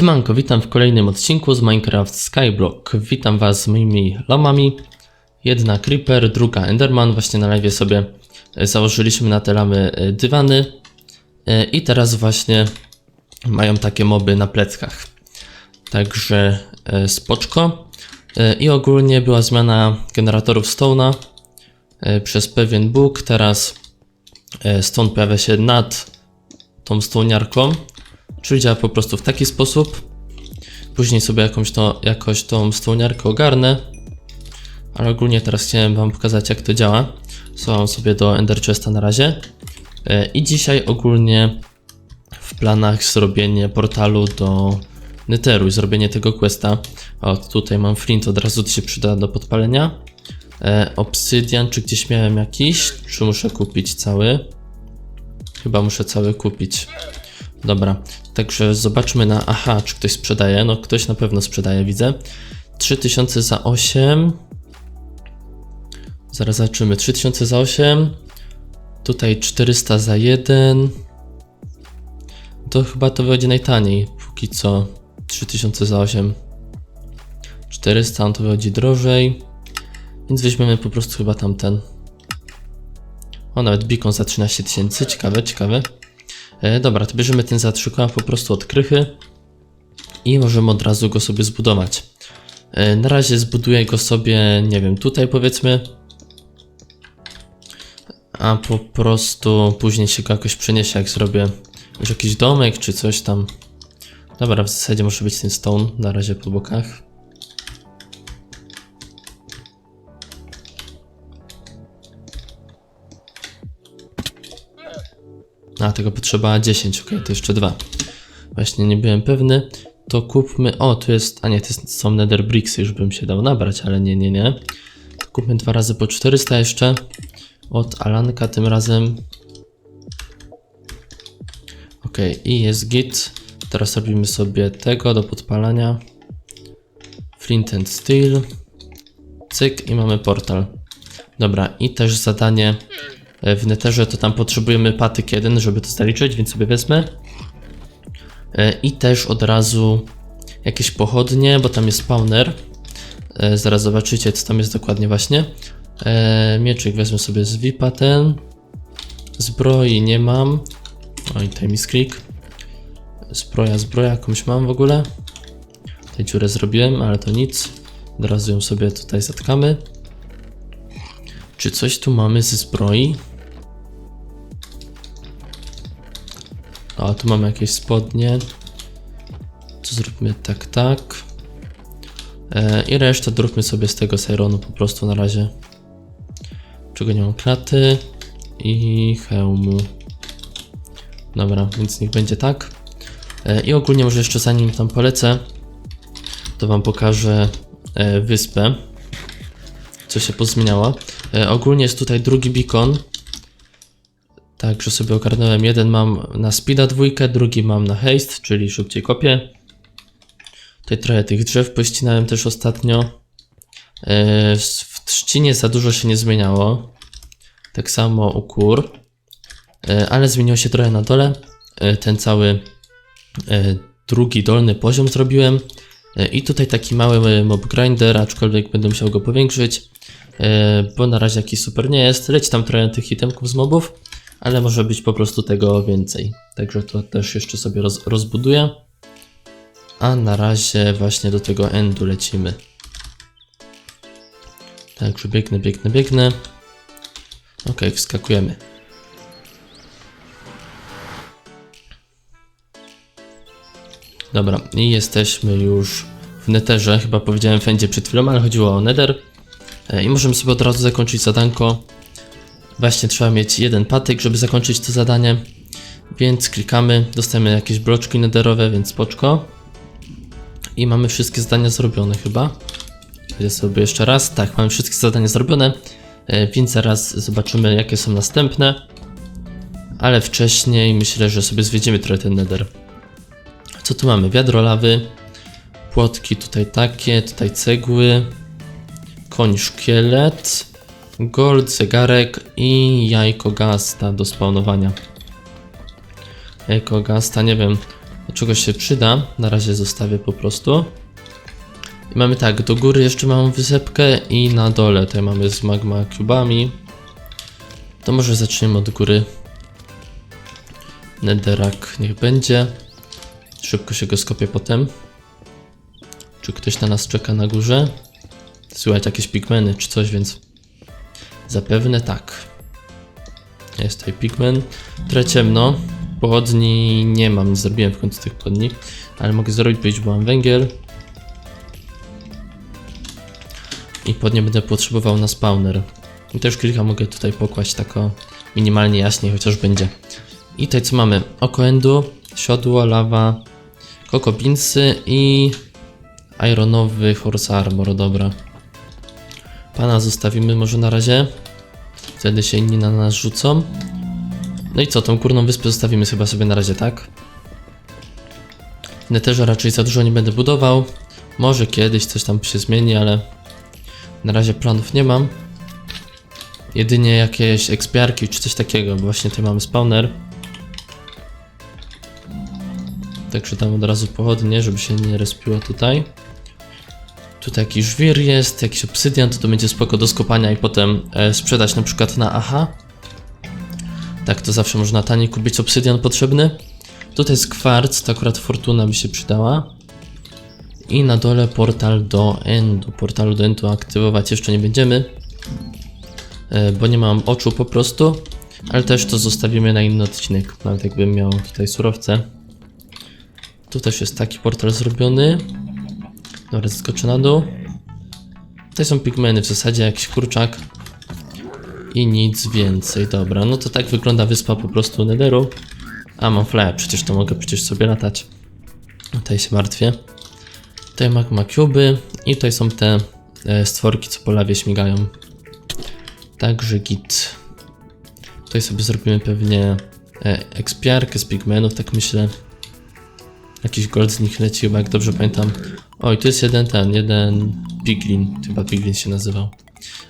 Siemanko, witam w kolejnym odcinku z Minecraft Skyblock. Witam was z moimi lomami. Jedna Creeper, druga Enderman. Właśnie na live sobie e, założyliśmy na te lamy e, dywany. E, I teraz właśnie mają takie moby na pleckach. Także spoczko. I ogólnie była zmiana generatorów Stone'a przez pewien bóg. Teraz Stone pojawia się nad tą stołniarką. Czyli działa po prostu w taki sposób. Później sobie jakąś to, jakoś tą stołniarkę ogarnę. Ale ogólnie teraz chciałem Wam pokazać jak to działa. Słucham sobie do Ender Chesta na razie. E, I dzisiaj ogólnie w planach zrobienie portalu do Netheru i zrobienie tego questa. O, tutaj mam flint, od razu to się przyda do podpalenia. E, obsydian, czy gdzieś miałem jakiś? Czy muszę kupić cały? Chyba muszę cały kupić. Dobra, także zobaczmy na. Aha, czy ktoś sprzedaje? No, ktoś na pewno sprzedaje, widzę. 3000 za 8. Zaraz zobaczymy. 3000 za 8. Tutaj 400 za 1. To chyba to wychodzi najtaniej. Póki co 3000 za 8. 400 on to wychodzi drożej. Więc weźmiemy po prostu chyba tamten. O, nawet beacon za 13 tysięcy. Ciekawe, ciekawe. E, dobra, to bierzemy ten za 3 koła po prostu od krychy i możemy od razu go sobie zbudować. E, na razie zbuduję go sobie, nie wiem, tutaj powiedzmy. A po prostu później się go jakoś przeniesie, jak zrobię już jakiś domek czy coś tam. Dobra, w zasadzie może być ten stone na razie po bokach. A, tego potrzeba 10, ok, to jeszcze dwa. Właśnie nie byłem pewny. To kupmy. O, tu jest. A nie, to jest, są Nether Bricksy, już bym się dał nabrać, ale nie, nie, nie. To kupmy dwa razy po 400 jeszcze. Od Alanka tym razem. Ok, i jest git. Teraz robimy sobie tego do podpalania. Flint and Steel. Cyk i mamy portal. Dobra, i też zadanie w Netherze, to tam potrzebujemy patyk jeden, żeby to zaliczyć, więc sobie wezmę. E, I też od razu jakieś pochodnie, bo tam jest spawner. E, Zaraz zobaczycie, co tam jest dokładnie właśnie. E, Mieczyk wezmę sobie z VIPa ten. Zbroi nie mam. Oj, tutaj mi skrik. Zbroja, zbroja jakąś mam w ogóle. Tutaj dziurę zrobiłem, ale to nic. Od razu ją sobie tutaj zatkamy. Czy coś tu mamy ze zbroi? O, tu mamy jakieś spodnie. Co zróbmy tak, tak. E, I resztę zróbmy sobie z tego sironu po prostu na razie. Czego nie mam klaty i hełmu. Dobra, więc niech będzie tak. E, I ogólnie może jeszcze zanim tam polecę, to wam pokażę e, wyspę. Co się pozmieniało. E, ogólnie jest tutaj drugi beacon. Także sobie ogarnąłem. Jeden mam na speeda dwójkę, drugi mam na haste, czyli szybciej kopię. Tutaj trochę tych drzew pościnałem też ostatnio. E, W trzcinie za dużo się nie zmieniało. Tak samo u kur. E, Ale zmieniło się trochę na dole. E, Ten cały drugi dolny poziom zrobiłem. I tutaj taki mały mob grinder, aczkolwiek będę musiał go powiększyć. Bo na razie jakiś super nie jest. Leci tam trochę tych itemków z mobów ale może być po prostu tego więcej. Także to też jeszcze sobie roz, rozbuduję. A na razie właśnie do tego endu lecimy. Także biegnę, biegnę, biegnę. Ok, wskakujemy. Dobra, i jesteśmy już w netherze. Chyba powiedziałem wszędzie przed chwilą, ale chodziło o nether. E, I możemy sobie od razu zakończyć zadanko. Właśnie trzeba mieć jeden patyk, żeby zakończyć to zadanie. Więc klikamy, dostajemy jakieś bloczki netherowe, więc spoczko. I mamy wszystkie zadania zrobione chyba. Idę sobie jeszcze raz. Tak, mamy wszystkie zadania zrobione. e, Więc zaraz zobaczymy jakie są następne. Ale wcześniej myślę, że sobie zwiedzimy trochę ten nether. Co tu mamy? Wiadro lawy. Płotki tutaj takie, tutaj cegły. Koń szkielet. Gold, zegarek i jajko gasta do spawnowania. Jajko gasta, nie wiem. Do czegoś się przyda. Na razie zostawię po prostu. I mamy tak, do góry jeszcze mamy wysepkę i na dole tutaj mamy z magma cubami. To może zaczniemy od góry. Netherrack niech będzie. Szybko się go skopię potem. Czy ktoś na nas czeka na górze? Słychać jakieś pigmeny czy coś, więc zapewne tak. Jest tutaj pigmen. Trochę ciemno. Pochodni nie mam, nie zrobiłem w końcu tych pochodni, ale mogę zrobić, bo mam węgiel. I pod nie będę potrzebował na spawner. I też kilka mogę tutaj pokłaść tako minimalnie jaśniej, chociaż będzie. I tutaj co mamy? Oko endu, siodło, lawa, koko beansy i ironowy horse armor, dobra. Pana zostawimy może na razie. Wtedy się inni na nas rzucą. No i co, tą górną wyspę zostawimy chyba sobie na razie, tak? W Netherze raczej za dużo nie będę budował. Może kiedyś coś tam się zmieni, ale na razie planów nie mam. Jedynie jakieś ekspiarki czy coś takiego, bo właśnie tutaj mamy spawner. Także tam od razu pochodnie, żeby się nie respiło tutaj. Tutaj jakiś żwir jest, jakiś obsydian, to to będzie spoko do skopania i potem e, sprzedać na przykład na AHA. Tak, to zawsze można taniej kupić obsydian potrzebny. Tutaj jest kwarc, to akurat fortuna by się przydała. I na dole portal do endu. Portalu do endu aktywować jeszcze nie będziemy, e, bo nie mam oczu po prostu. Ale też to zostawimy na inny odcinek, nawet jakbym miał tutaj surowce. Tu też jest taki portal zrobiony. Dobra, skoczę na dół. Tutaj są pigmeny, w zasadzie jakiś kurczak. I nic więcej, dobra. No to tak wygląda wyspa po prostu Netheru. A, mam flare, przecież to mogę przecież sobie latać. Tutaj się martwię. Tutaj magma cuby i tutaj są te e, stworki, co po lawie śmigają. Także git. Tutaj sobie zrobimy pewnie e, ekspiarkę z pigmenów, tak myślę. Jakiś gold z nich leci, chyba jak dobrze pamiętam. Oj, tu jest jeden ten, jeden piglin, chyba piglin się nazywał.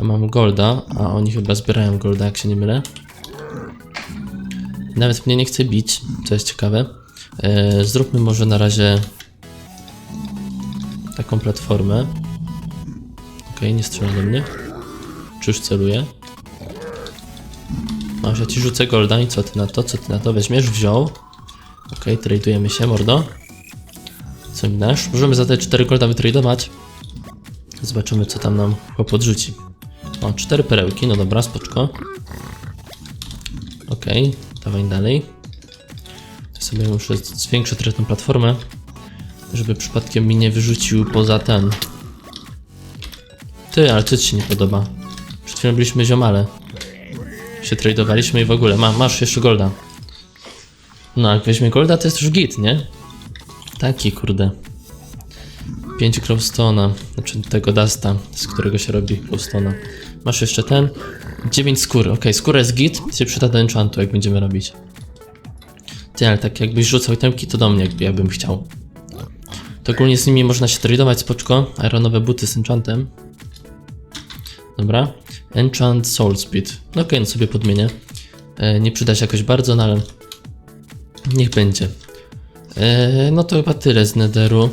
A mam golda, a oni chyba zbierają golda, jak się nie mylę. Nawet mnie nie chce bić, co jest ciekawe. E, zróbmy może na razie taką platformę. Okej, nie strzela do mnie. Czy już celuje? Masz, ja ci rzucę golda i co ty na to? Co ty na to? Weźmiesz? Wziął. Okej, tradujemy się, mordo. Możemy za te 4 golda wytradować. Zobaczymy, co tam nam chłop odrzuci. O, 4 perełki, no dobra, spoczko. Okej, dawaj dalej. To sobie muszę zwiększyć trochę tę platformę, żeby przypadkiem mi nie wyrzucił poza ten. Ty, ale co ci się nie podoba? Przed chwilą byliśmy ziomale. Się tradowaliśmy i w ogóle. Ma, masz jeszcze golda. No, jak weźmie golda, to jest już git, nie? Taki, kurde. 5 Crowstone'a, znaczy tego Dasta, z którego się robi Crowstone'a. Masz jeszcze ten. 9 skór, ok, skóra jest git, się przyda do enchantu, jak będziemy robić. Ty, ale tak jakbyś rzucał temki, to do mnie, jakby ja bym chciał. To ogólnie z nimi można się tradować, spoczko. Ironowe buty z enchantem. Dobra. Enchant Soul Speed. No okej, no sobie podmienię. E, nie przyda się jakoś bardzo, no ale niech będzie. E, no to chyba tyle z Netheru.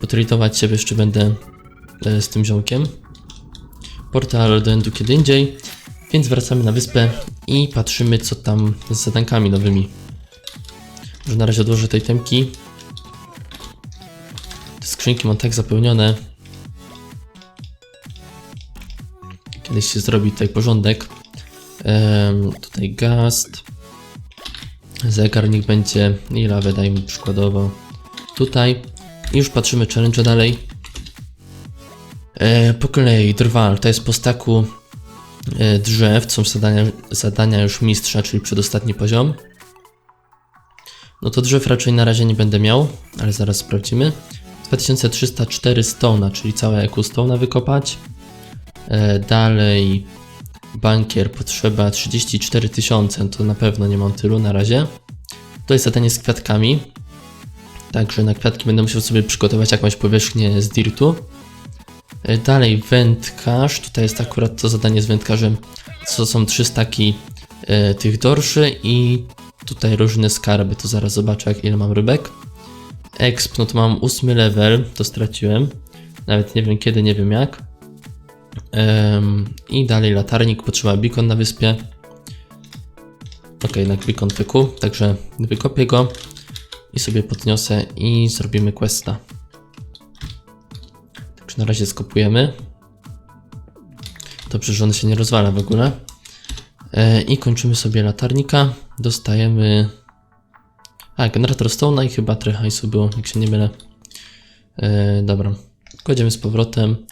Potradować się jeszcze będę e, z tym ziomkiem. Portal do Endu kiedy indziej. Więc wracamy na wyspę i patrzymy co tam z zadankami nowymi. Może na razie odłożę tej temki. Te skrzynki mam tak zapełnione. Kiedyś się zrobi tutaj porządek. Tutaj gast. Zegar niech będzie i lawę dajmy przykładowo tutaj. I już patrzymy challenge dalej. E, po kolei drwal, to jest po staku e, drzew, to są zadania, zadania już mistrza, czyli przedostatni poziom. No to drzew raczej na razie nie będę miał, ale zaraz sprawdzimy. 2304 stona, czyli całe eku stona wykopać. E, dalej bankier potrzeba 34 tysiące, to na pewno nie mam tylu na razie. To jest zadanie z kwiatkami. Także na kwiatki będę musiał sobie przygotować jakąś powierzchnię z dirtu. E, Dalej wędkarz, tutaj jest akurat to zadanie z wędkarzem, co są trzy staki e, tych dorszy i tutaj różne skarby, to zaraz zobaczę jak ile mam rybek. Exp, no to mam ósmy level, to straciłem. Nawet nie wiem kiedy, nie wiem jak. I dalej latarnik, potrzeba beacon na wyspie. Ok, na beacon wykuł, także wykopię go i sobie podniosę i zrobimy questa. Także na razie skopujemy. Dobrze, że on się nie rozwala w ogóle. E, I kończymy sobie latarnika. Dostajemy. A, generator Stone'a i chyba trochę hajsu było, jak się nie mylę. E, dobra. Kładziemy z powrotem.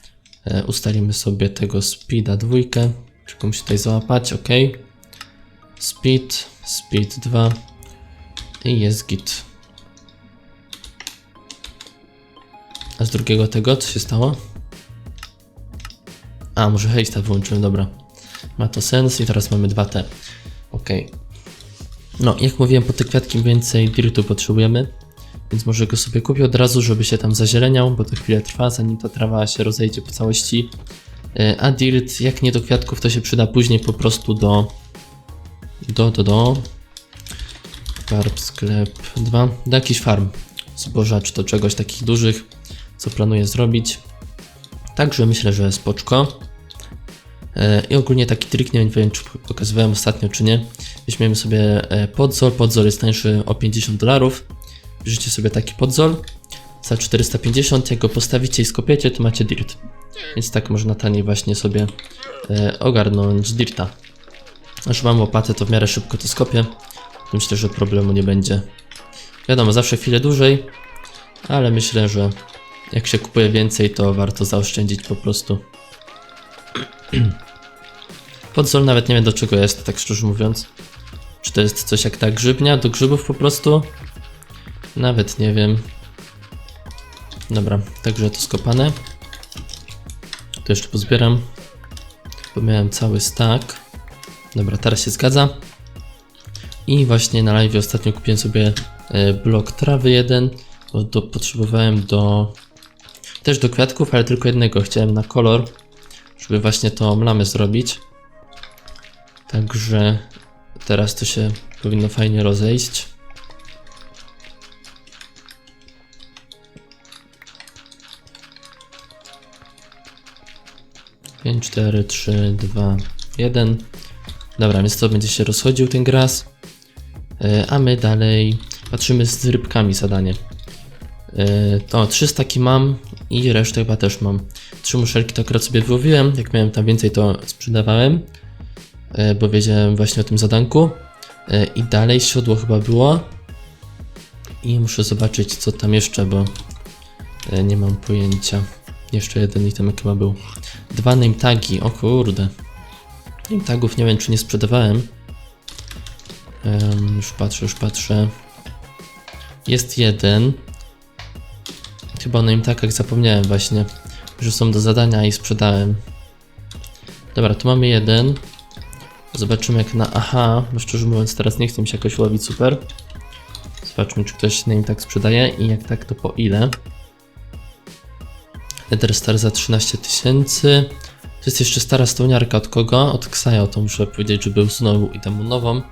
E, ustalimy sobie tego speeda dwójkę. Tylko musi tutaj załapać, ok. Speed, speed 2 i jest git. A z drugiego tego co się stało? A, może hejsta wyłączyłem, dobra. Ma to sens i teraz mamy 2T. Ok. No, jak mówiłem, po te kwiatki więcej dirtu potrzebujemy, więc może go sobie kupię od razu, żeby się tam zazieleniał, bo to chwilę trwa, zanim ta trawa się rozejdzie po całości. E, A dirt, jak nie do kwiatków, to się przyda później po prostu do... do, do, do... Farb, sklep 2, do jakiś farm zboża, czy to czegoś takich dużych, co planuję zrobić. Także myślę, że spoczko. E, I ogólnie taki trik, nie wiem czy pokazywałem ostatnio czy nie. Weźmiemy sobie e, podzol, podzol jest tańszy o 50 dolarów. Bierzecie sobie taki podzol za 450, jak go postawicie i skopiecie, to macie dirt. Więc tak można taniej właśnie sobie e, ogarnąć dirta. A że mam łopatę, to w miarę szybko to skopię. Myślę, że problemu nie będzie. Wiadomo, zawsze chwilę dłużej, ale myślę, że jak się kupuje więcej, to warto zaoszczędzić po prostu. Podzol nawet nie wiem do czego jest, tak szczerze mówiąc. Czy to jest coś jak ta grzybnia do grzybów po prostu? Nawet nie wiem. Dobra, także to skopane. To jeszcze pozbieram. Bo miałem cały stack. Dobra, teraz się zgadza. I właśnie na live ostatnio kupiłem sobie e, blok trawy jeden, bo do, potrzebowałem do też do kwiatków, ale tylko jednego chciałem na kolor, żeby właśnie tą lamę zrobić. Także teraz to się powinno fajnie rozejść. Pięć, cztery, trzy, dwa, jeden. Dobra, więc to będzie się rozchodził ten gras. E, A my dalej patrzymy z rybkami zadanie. E, To 3 staki mam i resztę chyba też mam. Trzy muszelki to akurat sobie wyłowiłem. Jak miałem tam więcej, to sprzedawałem, e, bo wiedziałem właśnie o tym zadanku. I dalej siodło chyba było. I muszę zobaczyć, co tam jeszcze, bo nie mam pojęcia. Jeszcze jeden item chyba był. Dwa name tagi, o kurde. Name tagów nie wiem, czy nie sprzedawałem. Em, już patrzę, już patrzę. Jest jeden. Chyba o name tagach zapomniałem właśnie, że są do zadania i sprzedałem. Dobra, tu mamy jeden. Zobaczymy jak na aha, bo szczerze mówiąc teraz nie chcę mi się jakoś łowić super. Zobaczmy czy ktoś name tag sprzedaje i jak tak to po ile. Nether Star za 13 tysięcy. To jest jeszcze stara stołniarka od kogo? Od Xayo, to muszę powiedzieć, żeby usunął i temu nową.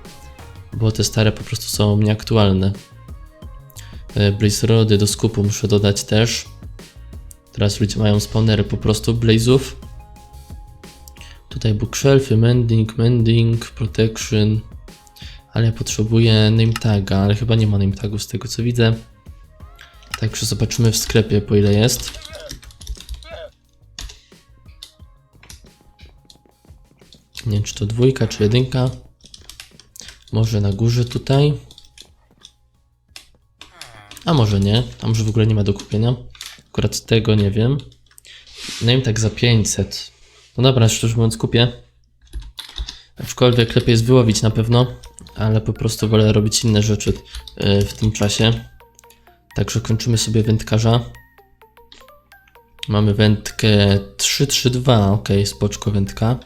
Bo te stare po prostu są nieaktualne. E, Blaze do skupu muszę dodać też. Teraz ludzie mają spawnery po prostu Blaze'ów. Tutaj bookshelfy, mending, mending, protection. Ale ja potrzebuję name taga, ale chyba nie ma name tagu z tego co widzę. Także zobaczymy w sklepie po ile jest. Nie wiem czy to dwójka czy jedynka. Może na górze tutaj. A może nie, a może w ogóle nie ma do kupienia. Akurat tego nie wiem. Name tak za 500. No dobra, szczerze mówiąc kupię. Aczkolwiek lepiej jest wyłowić na pewno, ale po prostu wolę robić inne rzeczy yy, w tym czasie. Także kończymy sobie wędkarza. Mamy wędkę 332, ok, spoczko wędka.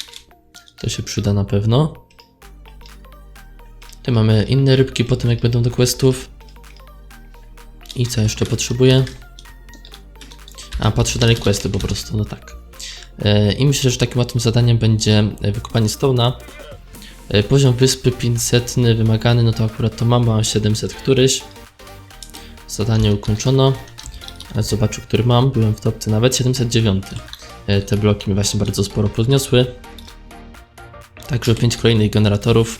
To się przyda na pewno. Tu mamy inne rybki potem jak będą do questów. I co jeszcze potrzebuję? A, patrzę dalej questy po prostu, no tak. E, I myślę, że takim łatwym zadaniem będzie e, wykopanie stołna. E, Poziom wyspy 500 wymagany, no to akurat to mam, mam 700 któryś. Zadanie ukończono. Zobaczę, który mam. Byłem w topce nawet 709. E, Te bloki mi właśnie bardzo sporo podniosły. Także 5 kolejnych generatorów.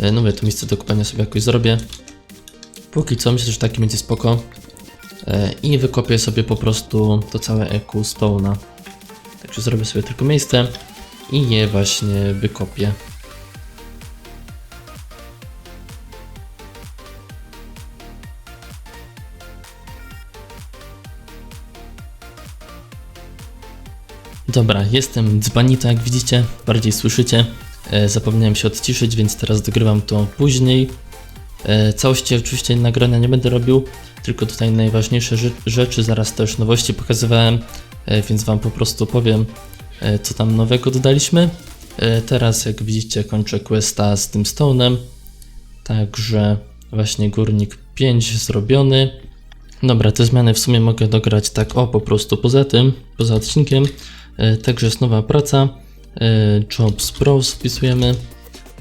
E, No mówię, to miejsce do kupania sobie jakoś zrobię. Póki co myślę, że taki będzie spoko. E, I wykopię sobie po prostu to całe EQ Stone'a. Także zrobię sobie tylko miejsce i je właśnie wykopię. Dobra, jestem dzbanita, jak widzicie, bardziej słyszycie. E, zapomniałem się odciszyć, więc teraz dogrywam to później. E, całości oczywiście nagrania nie będę robił, tylko tutaj najważniejsze rze- rzeczy, zaraz też nowości pokazywałem, e, więc Wam po prostu powiem, co tam nowego dodaliśmy. Teraz, jak widzicie, kończę questa z tym stone'em, także właśnie górnik 5 zrobiony. Dobra, te zmiany w sumie mogę dograć tak o po prostu poza tym, poza odcinkiem. E, Także jest nowa praca. e, Jobs Pros wpisujemy.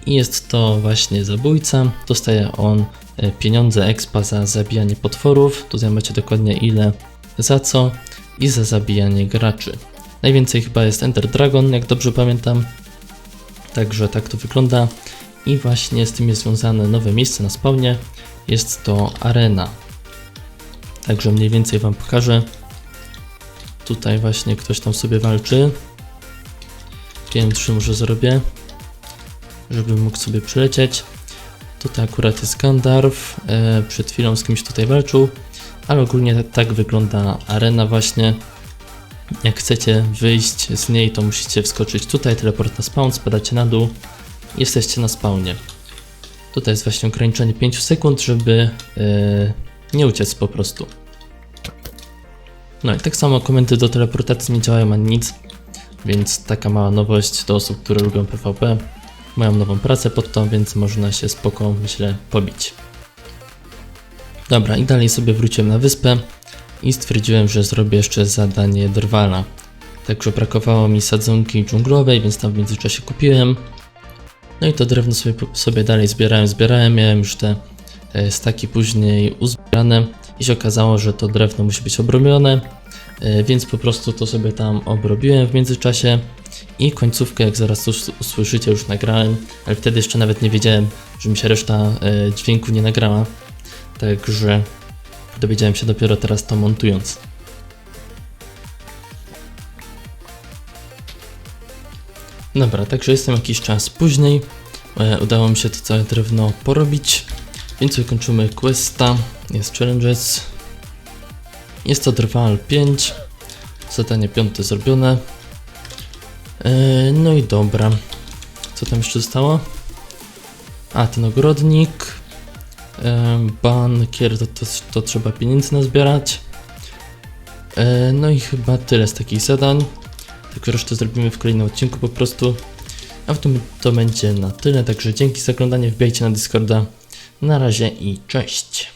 I jest to właśnie zabójca. Dostaje on e, pieniądze expa za zabijanie potworów. Tutaj macie dokładnie ile za co i za zabijanie graczy. Najwięcej chyba jest Ender Dragon, jak dobrze pamiętam. Także tak to wygląda. I właśnie z tym jest związane nowe miejsce na spawnie. Jest to arena. Także mniej więcej Wam pokażę. Tutaj właśnie ktoś tam sobie walczy. PM3 może zrobię, żeby mógł sobie przylecieć. Tutaj akurat jest Gandalf. E, przed chwilą z kimś tutaj walczył. Ale ogólnie tak wygląda arena właśnie. Jak chcecie wyjść z niej, to musicie wskoczyć tutaj, teleport na spawn, spadacie na dół. Jesteście na spawnie. Tutaj jest właśnie ograniczenie 5 sekund, żeby e, nie uciec po prostu. No i tak samo komenty do teleportacji nie działają ani nic, więc taka mała nowość do osób, które lubią PvP. Mają nową pracę pod to, więc można się spoko, myślę, pobić. Dobra, i dalej sobie wróciłem na wyspę i stwierdziłem, że zrobię jeszcze zadanie Drwala. Także brakowało mi sadzonki dżunglowej, więc tam w międzyczasie kupiłem. No i to drewno sobie, sobie dalej zbierałem, zbierałem, miałem już te e, staki później uzbierane i się okazało, że to drewno musi być obrobione, e, więc po prostu to sobie tam obrobiłem w międzyczasie i końcówkę, jak zaraz us- usłyszycie, już nagrałem, ale wtedy jeszcze nawet nie wiedziałem, że mi się reszta e, dźwięku nie nagrała, także dowiedziałem się dopiero teraz to montując. Dobra, także jestem jakiś czas później. E, udało mi się to całe drewno porobić, więc wykończymy questa. Jest challenges. Jest to drwal 5. Zadanie piąte zrobione. E, no i dobra. Co tam jeszcze zostało? A, ten ogrodnik. E, bankier, to, to, to trzeba pieniędzy nazbierać. E, no i chyba tyle z takich zadań. Tak resztę zrobimy w kolejnym odcinku po prostu. A w tym to będzie na tyle, także dzięki za oglądanie, wbijajcie na Discorda. Na razie i cześć.